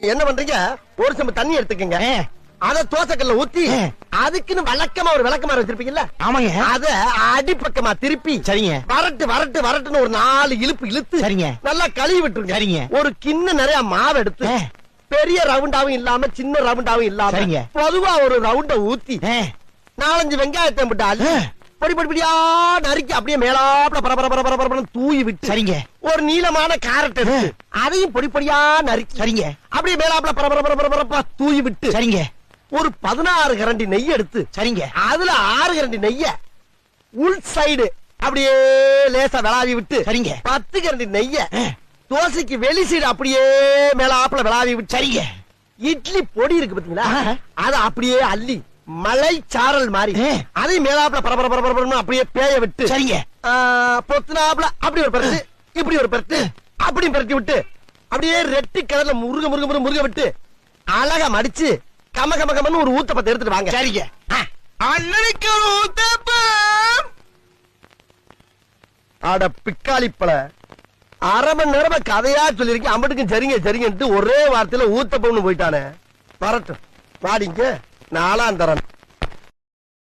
என்ன பண்றீங்க ஒரு சம்பு தண்ணி எடுத்துக்கங்க அத தோசைக்கல்ல ஊத்தி. அதுக்குன்னு வழக்கமா ஒரு விளக்கமாறு வச்சிருப்பீங்கல்ல ஆமாங்க அத அடிப்பக்கமா திருப்பி சரிங்க வரட்டு வரட்டு வரட்டுன்னு ஒரு நாலு இழுப்பு இழுத்து சரிங்க. நல்லா கழுவி விட்டுருங்க சரிங்க. ஒரு கிண்ண நிறைய மாவு எடுத்து. பெரிய ரவுண்டாவும் இல்லாம சின்ன ரவுண்டாவும் இல்லாம. பொதுவா ஒரு ரவுண்ட ஊத்தி நாலஞ்சு வெங்காயத்தை ஆ. பொடி பொடி பொடியா நறுக்கி அப்படியே மேலாப்ல பர பர பர பர பரபரன்னு தூவி விட்டு சரிங்க ஒரு நீளமான கேரட் எடுத்து அதையும் பொடி பொடியா நறுக்கி சரிங்க அப்படியே மேலாப்ல பர பர பர பர பரப்பா தூவி விட்டு சரிங்க ஒரு பதினாறு கரண்டி நெய் எடுத்து சரிங்க அதுல ஆறு கரண்டி நெய்ய உள் சைடு அப்படியே லேசா விளாவி விட்டு சரிங்க. பத்து கரண்டி நெய்ய. தோசைக்கு வெளி சைடு அப்படியே மேலாப்ல விளாவி விட்டு சரிங்க இட்லி பொடி இருக்கு பாத்தீங்களா. அத அப்படியே அள்ளி மலை சாரல் மாதிரி. அதையும் மேலாப்ல பரபர பரபர பரபரன்னு அப்படியே பேய விட்டு சரிங்க பொத்துனாப்ல அப்படி ஒரு பரட்டு இப்படி ஒரு பரட்டு அப்படி பரட்டி விட்டு அப்படியே ரெட்டி கலர்ல முருக முருக முருக முருக விட்டு அழகா மடிச்சு கம கம கமன்னு ஒரு ஊத்தப்பத்தை எடுத்துட்டு வாங்க. சரிங்க. அண்ணனுக்கு ஒரு ஊத்தப்பம். அட பிக்காளிப்பழ அரை மணி நேரமா கதையா சொல்லிருக்கேன் அம்பட்டுக்கும் சரிங்க சரிங்கன்ட்டு ஒரே வார்த்தையில ஊத்தப்பம்னு போயிட்டானே. வரட்டும். வாடிங்க. நாலாம் தரேன்